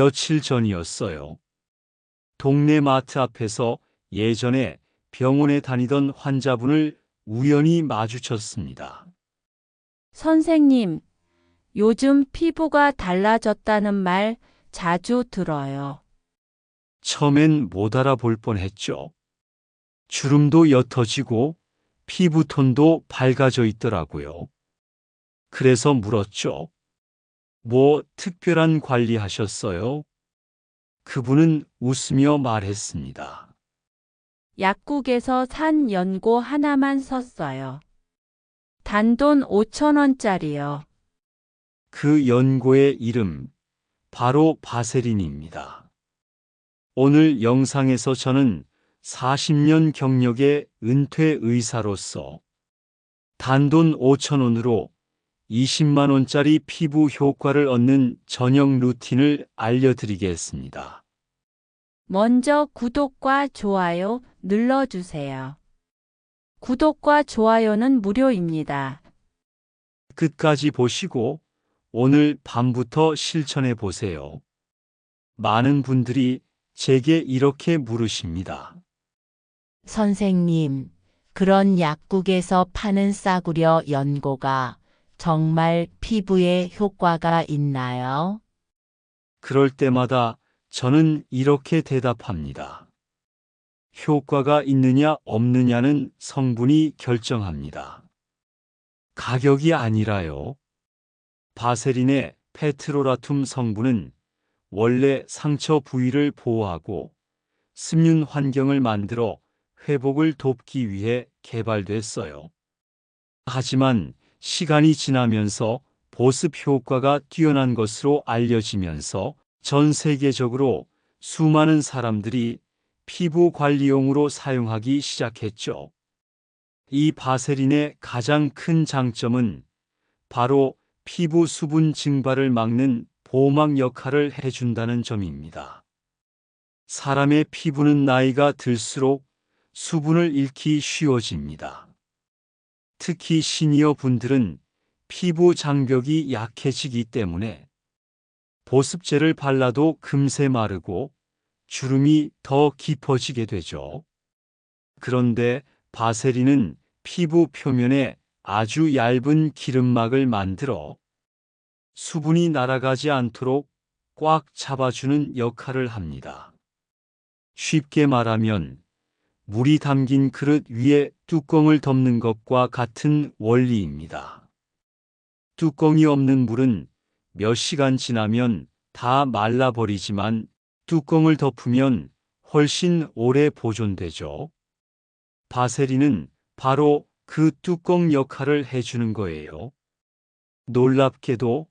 며칠 전이었어요. 동네 마트 앞에서 예전에 병원에 다니던 환자분을 우연히 마주쳤습니다. 선생님, 요즘 피부가 달라졌다는 말 자주 들어요. 처음엔 못 알아볼 뻔했죠. 주름도 옅어지고 피부톤도 밝아져 있더라고요. 그래서 물었죠. 뭐 특별한 관리 하셨어요? 그분은 웃으며 말했습니다. 약국에서 산 연고 하나만 샀어요. 단돈 5천원짜리요. 그 연고의 이름, 바로 바세린입니다. 오늘 영상에서 저는 40년 경력의 은퇴 의사로서 단돈 5천원으로 20만원짜리 피부 효과를 얻는 저녁 루틴을 알려드리겠습니다. 먼저 구독과 좋아요 눌러주세요. 구독과 좋아요는 무료입니다. 끝까지 보시고 오늘 밤부터 실천해 보세요. 많은 분들이 제게 이렇게 물으십니다. 선생님, 그런 약국에서 파는 싸구려 연고가 정말 피부에 효과가 있나요? 그럴 때마다 저는 이렇게 대답합니다. 효과가 있느냐 없느냐는 성분이 결정합니다. 가격이 아니라요. 바세린의 페트로라툼 성분은 원래 상처 부위를 보호하고 습륜 환경을 만들어 회복을 돕기 위해 개발됐어요. 하지만 시간이 지나면서 보습 효과가 뛰어난 것으로 알려지면서 전 세계적으로 수많은 사람들이 피부 관리용으로 사용하기 시작했죠. 이 바세린의 가장 큰 장점은 바로 피부 수분 증발을 막는 보호막 역할을 해준다는 점입니다. 사람의 피부는 나이가 들수록 수분을 잃기 쉬워집니다. 특히 시니어 분들은 피부 장벽이 약해지기 때문에 보습제를 발라도 금세 마르고 주름이 더 깊어지게 되죠. 그런데 바세린은 피부 표면에 아주 얇은 기름막을 만들어 수분이 날아가지 않도록 꽉 잡아주는 역할을 합니다. 쉽게 말하면 물이 담긴 그릇 위에 뚜껑을 덮는 것과 같은 원리입니다. 뚜껑이 없는 물은 몇 시간 지나면 다 말라버리지만 뚜껑을 덮으면 훨씬 오래 보존되죠. 바세린은 바로 그 뚜껑 역할을 해주는 거예요. 놀랍게도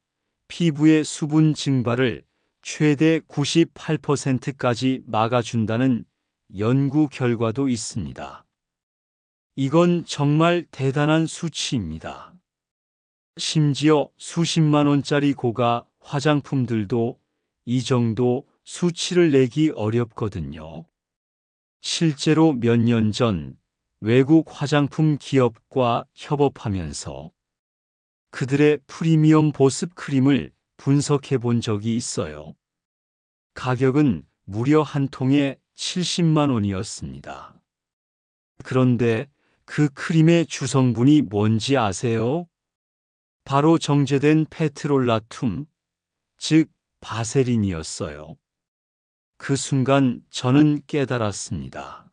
피부의 수분 증발을 최대 98%까지 막아준다는 연구 결과도 있습니다. 이건 정말 대단한 수치입니다. 심지어 수십만 원짜리 고가 화장품들도 이 정도 수치를 내기 어렵거든요. 실제로 몇 년 전 외국 화장품 기업과 협업하면서 그들의 프리미엄 보습 크림을 분석해 본 적이 있어요. 가격은 무려 한 통에 70만 원이었습니다. 그런데 그 크림의 주성분이 뭔지 아세요? 바로 정제된 페트롤라툼, 즉 바세린이었어요. 그 순간 저는 깨달았습니다.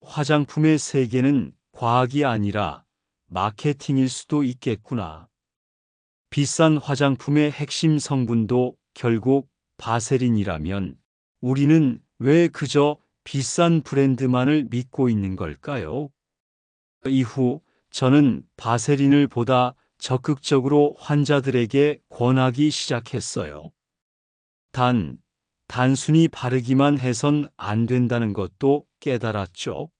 화장품의 세계는 과학이 아니라 마케팅일 수도 있겠구나. 비싼 화장품의 핵심 성분도 결국 바세린이라면 우리는 왜 그저 비싼 브랜드만을 믿고 있는 걸까요? 이후 저는 바세린을 보다 적극적으로 환자들에게 권하기 시작했어요. 단, 단순히 바르기만 해선 안 된다는 것도 깨달았죠.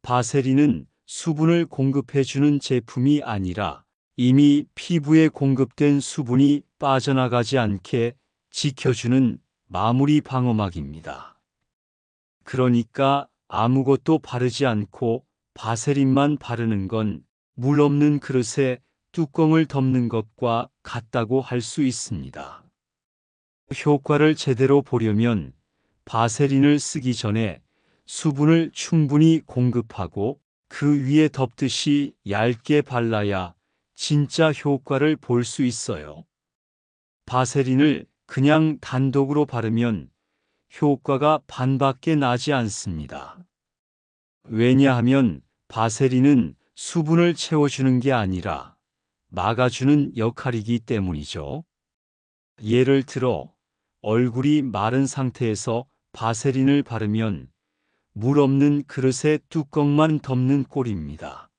바세린은 수분을 공급해주는 제품이 아니라 이미 피부에 공급된 수분이 빠져나가지 않게 지켜주는 마무리 방어막입니다. 그러니까 아무것도 바르지 않고 바세린만 바르는 건 물 없는 그릇에 뚜껑을 덮는 것과 같다고 할 수 있습니다. 효과를 제대로 보려면 바세린을 쓰기 전에 수분을 충분히 공급하고 그 위에 덮듯이 얇게 발라야 진짜 효과를 볼 수 있어요. 바세린을 그냥 단독으로 바르면 효과가 반밖에 나지 않습니다. 왜냐하면 바세린은 수분을 채워주는 게 아니라 막아주는 역할이기 때문이죠. 예를 들어 얼굴이 마른 상태에서 바세린을 바르면 물 없는 그릇에 뚜껑만 덮는 꼴입니다.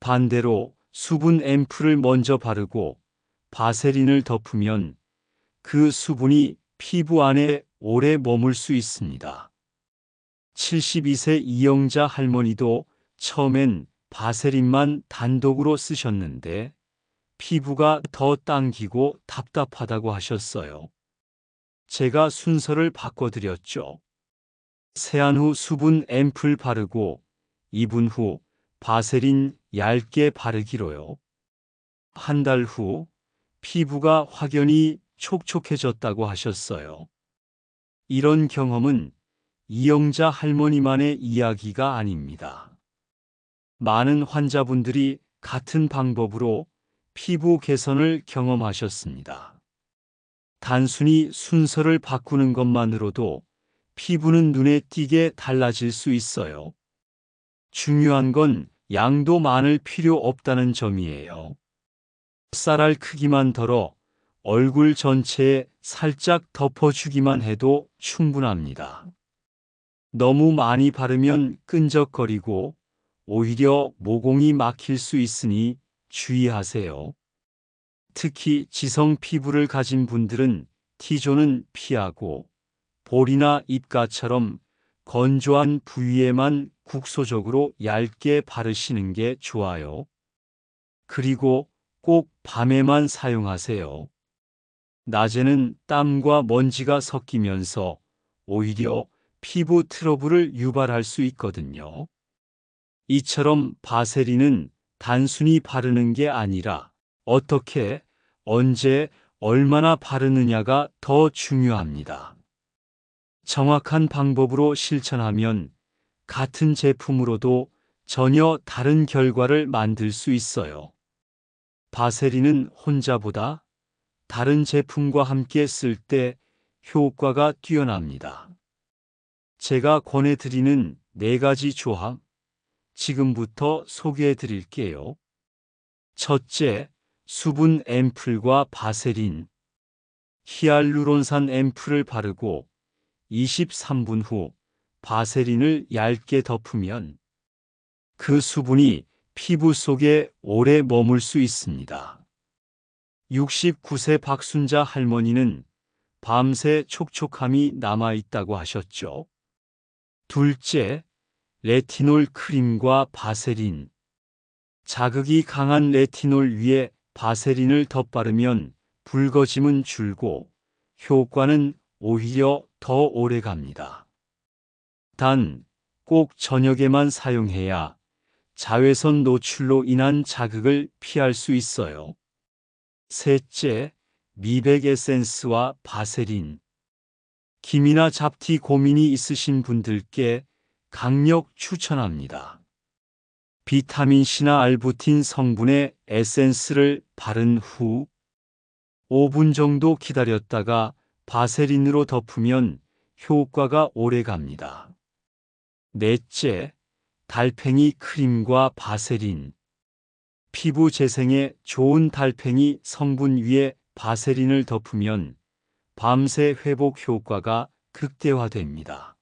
반대로 수분 앰플을 먼저 바르고 바세린을 덮으면 그 수분이 피부 안에 오래 머물 수 있습니다. 72세 이영자 할머니도 처음엔 바세린만 단독으로 쓰셨는데 피부가 더 당기고 답답하다고 하셨어요. 제가 순서를 바꿔드렸죠. 세안 후 수분 앰플 바르고 2분 후 바세린 얇게 바르기로요. 한 달 후 피부가 확연히 촉촉해졌다고 하셨어요. 이런 경험은 이영자 할머니만의 이야기가 아닙니다. 많은 환자분들이 같은 방법으로 피부 개선을 경험하셨습니다. 단순히 순서를 바꾸는 것만으로도 피부는 눈에 띄게 달라질 수 있어요. 중요한 건 양도 많을 필요 없다는 점이에요. 쌀알 크기만 덜어 얼굴 전체에 살짝 덮어주기만 해도 충분합니다. 너무 많이 바르면 끈적거리고 오히려 모공이 막힐 수 있으니 주의하세요. 특히 지성 피부를 가진 분들은 T존은 피하고 볼이나 입가처럼 건조한 부위에만 국소적으로 얇게 바르시는 게 좋아요. 그리고 꼭 밤에만 사용하세요. 낮에는 땀과 먼지가 섞이면서 오히려 피부 트러블을 유발할 수 있거든요. 이처럼 바세린은 단순히 바르는 게 아니라 어떻게, 언제, 얼마나 바르느냐가 더 중요합니다. 정확한 방법으로 실천하면 같은 제품으로도 전혀 다른 결과를 만들 수 있어요. 바세린은 혼자보다 다른 제품과 함께 쓸 때 효과가 뛰어납니다. 제가 권해드리는 네 가지 조합, 지금부터 소개해 드릴게요. 첫째, 수분 앰플과 바세린. 히알루론산 앰플을 바르고 23분 후 바세린을 얇게 덮으면 그 수분이 피부 속에 오래 머물 수 있습니다. 69세 박순자 할머니는 밤새 촉촉함이 남아 있다고 하셨죠. 둘째, 레티놀 크림과 바세린. 자극이 강한 레티놀 위에 바세린을 덧바르면 붉어짐은 줄고 효과는 오히려 더 오래 갑니다. 단, 꼭 저녁에만 사용해야 자외선 노출로 인한 자극을 피할 수 있어요. 셋째, 미백 에센스와 바세린. 김이나 잡티 고민이 있으신 분들께 강력 추천합니다. 비타민C나 알부틴 성분의 에센스를 바른 후 5분 정도 기다렸다가 바세린으로 덮으면 효과가 오래 갑니다. 넷째, 달팽이 크림과 바세린. 피부 재생에 좋은 달팽이 성분 위에 바세린을 덮으면 밤새 회복 효과가 극대화됩니다.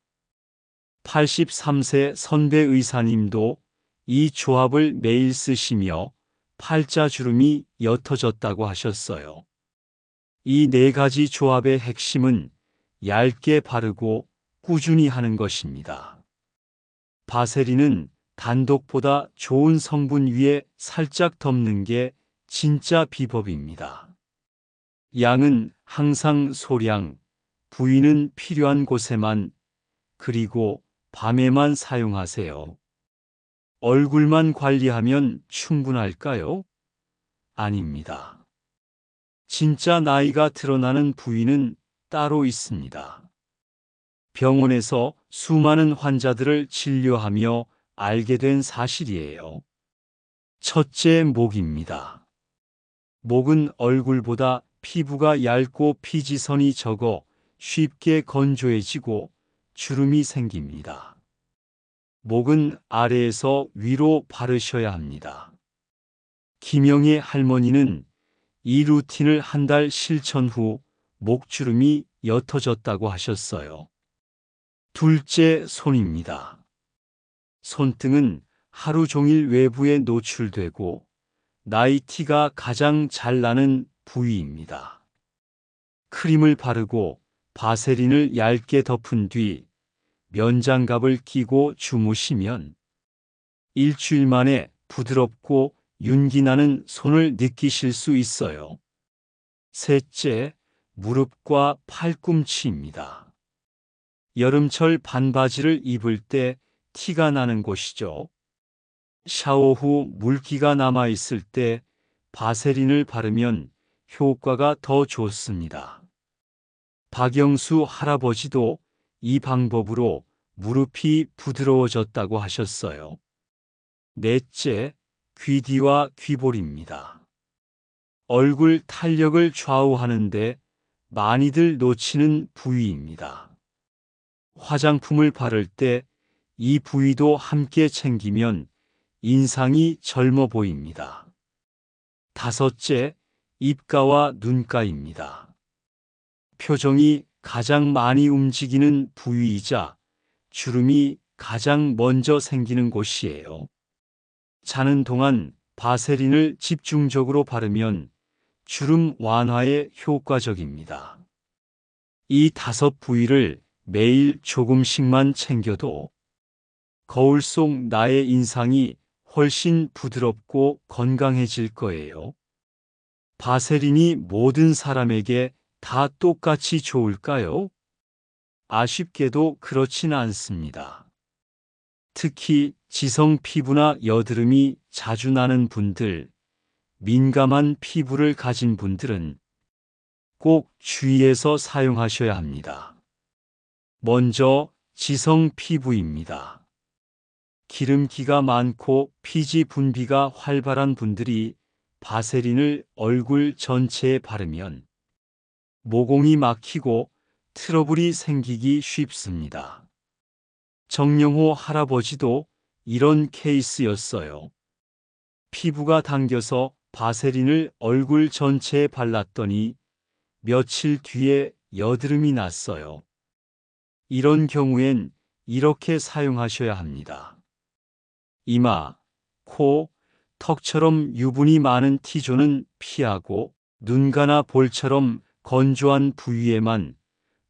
83세 선배 의사님도 이 조합을 매일 쓰시며 팔자 주름이 옅어졌다고 하셨어요. 이 네 가지 조합의 핵심은 얇게 바르고 꾸준히 하는 것입니다. 바세린은 단독보다 좋은 성분 위에 살짝 덮는 게 진짜 비법입니다. 양은 항상 소량, 부위는 필요한 곳에만, 그리고 밤에만 사용하세요. 얼굴만 관리하면 충분할까요? 아닙니다. 진짜 나이가 드러나는 부위는 따로 있습니다. 병원에서 수많은 환자들을 진료하며 알게 된 사실이에요. 첫째, 목입니다. 목은 얼굴보다 피부가 얇고 피지선이 적어 쉽게 건조해지고 주름이 생깁니다. 목은 아래에서 위로 바르셔야 합니다. 김영희 할머니는 이 루틴을 한 달 실천 후 목주름이 옅어졌다고 하셨어요. 둘째, 손입니다. 손등은 하루 종일 외부에 노출되고 나이티가 가장 잘 나는 부위입니다. 크림을 바르고 바세린을 얇게 덮은 뒤 면장갑을 끼고 주무시면 일주일 만에 부드럽고 윤기 나는 손을 느끼실 수 있어요. 셋째, 무릎과 팔꿈치입니다. 여름철 반바지를 입을 때 티가 나는 곳이죠. 샤워 후 물기가 남아 있을 때 바세린을 바르면 효과가 더 좋습니다. 박영수 할아버지도 이 방법으로 무릎이 부드러워졌다고 하셨어요. 넷째, 귀뒤와 귀볼입니다. 얼굴 탄력을 좌우하는데 많이들 놓치는 부위입니다. 화장품을 바를 때 이 부위도 함께 챙기면 인상이 젊어 보입니다. 다섯째, 입가와 눈가입니다. 표정이 가장 많이 움직이는 부위이자 주름이 가장 먼저 생기는 곳이에요. 자는 동안 바세린을 집중적으로 바르면 주름 완화에 효과적입니다. 이 다섯 부위를 매일 조금씩만 챙겨도 거울 속 나의 인상이 훨씬 부드럽고 건강해질 거예요. 바세린이 모든 사람에게 다 똑같이 좋을까요? 아쉽게도 그렇진 않습니다. 특히 지성 피부나 여드름이 자주 나는 분들, 민감한 피부를 가진 분들은 꼭 주의해서 사용하셔야 합니다. 먼저 지성 피부입니다. 기름기가 많고 피지 분비가 활발한 분들이 바세린을 얼굴 전체에 바르면 모공이 막히고 트러블이 생기기 쉽습니다. 정영호 할아버지도 이런 케이스였어요. 피부가 당겨서 바세린을 얼굴 전체에 발랐더니 며칠 뒤에 여드름이 났어요. 이런 경우엔 이렇게 사용하셔야 합니다. 이마, 코, 턱처럼 유분이 많은 T존은 피하고 눈가나 볼처럼 건조한 부위에만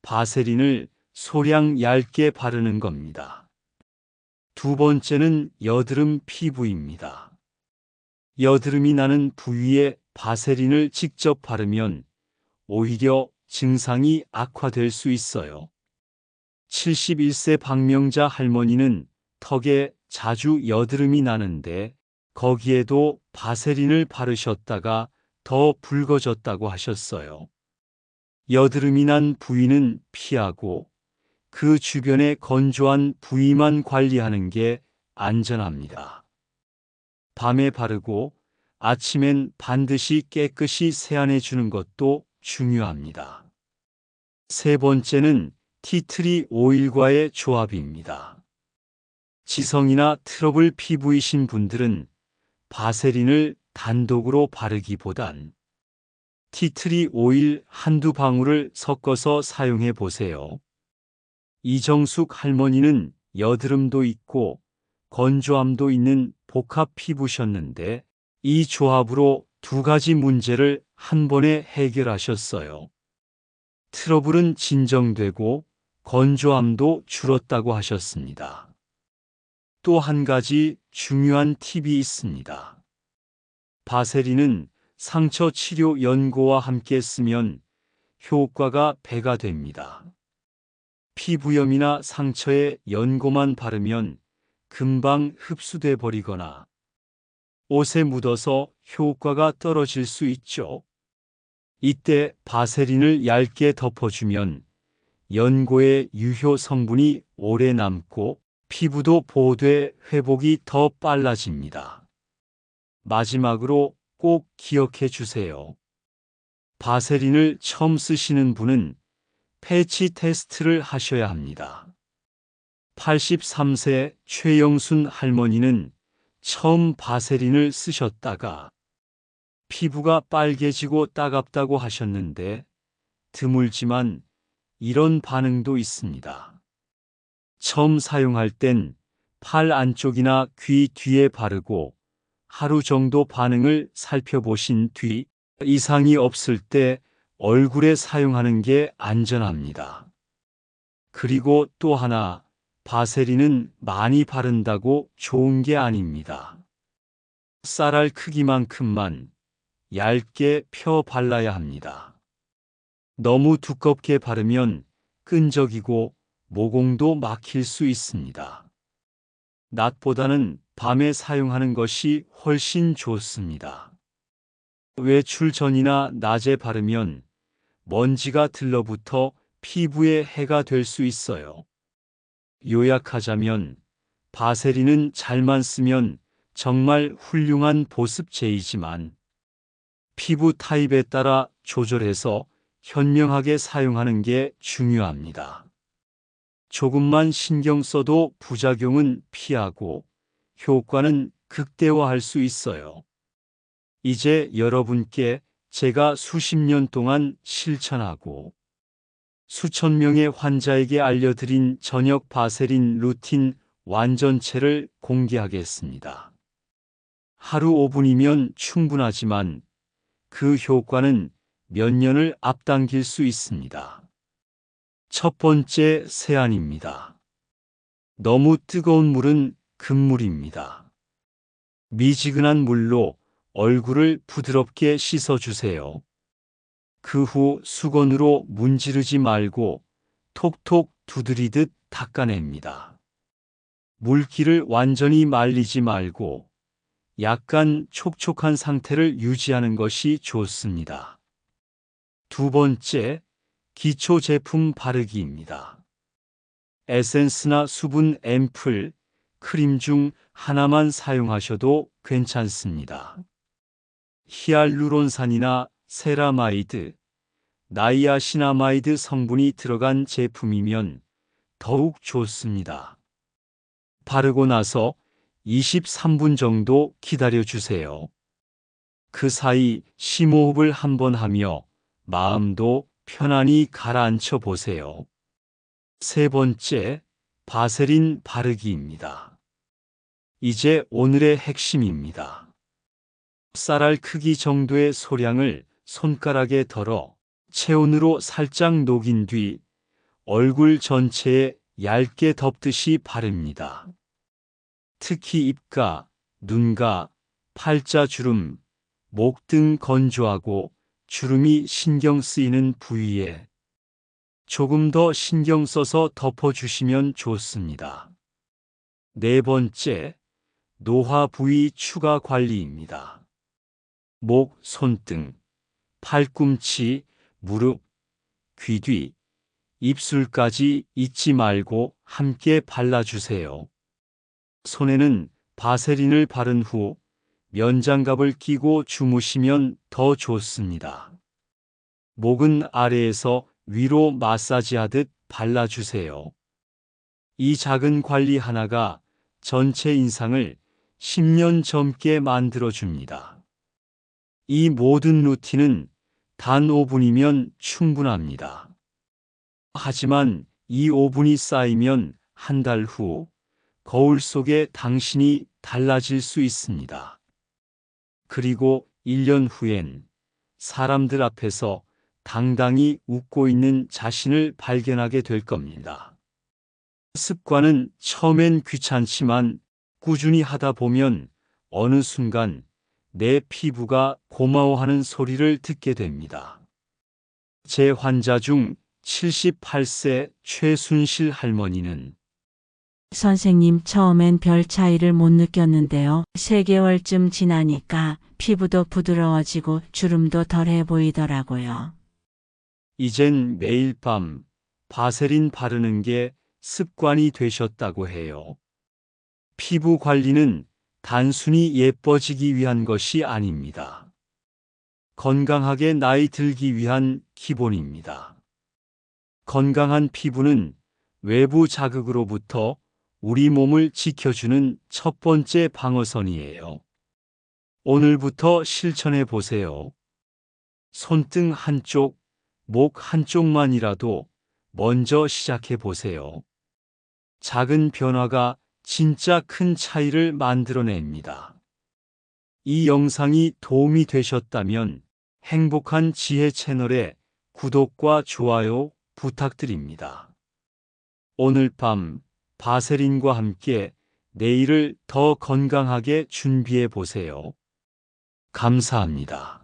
바세린을 소량 얇게 바르는 겁니다. 두 번째는 여드름 피부입니다. 여드름이 나는 부위에 바세린을 직접 바르면 오히려 증상이 악화될 수 있어요. 71세 박명자 할머니는 턱에 자주 여드름이 나는데 거기에도 바세린을 바르셨다가 더 붉어졌다고 하셨어요. 여드름이 난 부위는 피하고 그 주변의 건조한 부위만 관리하는 게 안전합니다. 밤에 바르고 아침엔 반드시 깨끗이 세안해 주는 것도 중요합니다. 세 번째는 티트리 오일과의 조합입니다. 지성이나 트러블 피부이신 분들은 바세린을 단독으로 바르기보단 티트리 오일 한두 방울을 섞어서 사용해 보세요. 이정숙 할머니는 여드름도 있고 건조함도 있는 복합 피부셨는데 이 조합으로 두 가지 문제를 한 번에 해결하셨어요. 트러블은 진정되고 건조함도 줄었다고 하셨습니다. 또 한 가지 중요한 팁이 있습니다. 바세린은 상처 치료 연고와 함께 쓰면 효과가 배가 됩니다. 피부염이나 상처에 연고만 바르면 금방 흡수돼 버리거나 옷에 묻어서 효과가 떨어질 수 있죠. 이때 바세린을 얇게 덮어주면 연고의 유효 성분이 오래 남고 피부도 보호돼 회복이 더 빨라집니다. 마지막으로 꼭 기억해 주세요. 바세린을 처음 쓰시는 분은 패치 테스트를 하셔야 합니다. 83세 최영순 할머니는 처음 바세린을 쓰셨다가 피부가 빨개지고 따갑다고 하셨는데 드물지만 이런 반응도 있습니다. 처음 사용할 땐 팔 안쪽이나 귀 뒤에 바르고 하루 정도 반응을 살펴보신 뒤 이상이 없을 때 얼굴에 사용하는 게 안전합니다. 그리고 또 하나, 바세린은 많이 바른다고 좋은 게 아닙니다. 쌀알 크기만큼만 얇게 펴 발라야 합니다. 너무 두껍게 바르면 끈적이고 모공도 막힐 수 있습니다. 낮보다는 밤에 사용하는 것이 훨씬 좋습니다. 외출 전이나 낮에 바르면 먼지가 들러붙어 피부에 해가 될 수 있어요. 요약하자면 바세린은 잘만 쓰면 정말 훌륭한 보습제이지만 피부 타입에 따라 조절해서 현명하게 사용하는 게 중요합니다. 조금만 신경 써도 부작용은 피하고 효과는 극대화할 수 있어요. 이제 여러분께 제가 수십 년 동안 실천하고 수천 명의 환자에게 알려드린 저녁 바세린 루틴 완전체를 공개하겠습니다. 하루 5분이면 충분하지만 그 효과는 몇 년을 앞당길 수 있습니다. 첫 번째 세안입니다. 너무 뜨거운 물은 금물입니다. 미지근한 물로 얼굴을 부드럽게 씻어주세요. 그 후 수건으로 문지르지 말고 톡톡 두드리듯 닦아냅니다. 물기를 완전히 말리지 말고 약간 촉촉한 상태를 유지하는 것이 좋습니다. 두 번째, 기초 제품 바르기입니다. 에센스나 수분 앰플, 크림 중 하나만 사용하셔도 괜찮습니다. 히알루론산이나 세라마이드, 나이아시나마이드 성분이 들어간 제품이면 더욱 좋습니다. 바르고 나서 23분 정도 기다려 주세요. 그 사이 심호흡을 한번 하며 마음도 편안히 가라앉혀 보세요. 세 번째, 바세린 바르기입니다. 이제 오늘의 핵심입니다. 쌀알 크기 정도의 소량을 손가락에 덜어 체온으로 살짝 녹인 뒤 얼굴 전체에 얇게 덮듯이 바릅니다. 특히 입가, 눈가, 팔자 주름, 목 등 건조하고 주름이 신경 쓰이는 부위에 조금 더 신경 써서 덮어주시면 좋습니다. 네 번째, 노화 부위 추가 관리입니다. 목, 손등, 팔꿈치, 무릎, 귀 뒤, 입술까지 잊지 말고 함께 발라주세요. 손에는 바세린을 바른 후 면장갑을 끼고 주무시면 더 좋습니다. 목은 아래에서 위로 마사지하듯 발라주세요. 이 작은 관리 하나가 전체 인상을 10년 젊게 만들어줍니다. 이 모든 루틴은 단 5분이면 충분합니다. 하지만 이 5분이 쌓이면 한 달 후 거울 속에 당신이 달라질 수 있습니다. 그리고 1년 후엔 사람들 앞에서 당당히 웃고 있는 자신을 발견하게 될 겁니다. 습관은 처음엔 귀찮지만 꾸준히 하다 보면 어느 순간 내 피부가 고마워하는 소리를 듣게 됩니다. 제 환자 중 78세 최순실 할머니는 선생님 처음엔 별 차이를 못 느꼈는데요. 3개월쯤 지나니까 피부도 부드러워지고 주름도 덜해 보이더라고요. 이젠 매일 밤 바세린 바르는 게 습관이 되셨다고 해요. 피부 관리는 단순히 예뻐지기 위한 것이 아닙니다. 건강하게 나이 들기 위한 기본입니다. 건강한 피부는 외부 자극으로부터 우리 몸을 지켜주는 첫 번째 방어선이에요. 오늘부터 실천해 보세요. 손등 한쪽, 목 한쪽만이라도 먼저 시작해 보세요. 작은 변화가 진짜 큰 차이를 만들어냅니다. 이 영상이 도움이 되셨다면 행복한 지혜 채널에 구독과 좋아요 부탁드립니다. 오늘 밤 바세린과 함께 내일을 더 건강하게 준비해 보세요. 감사합니다.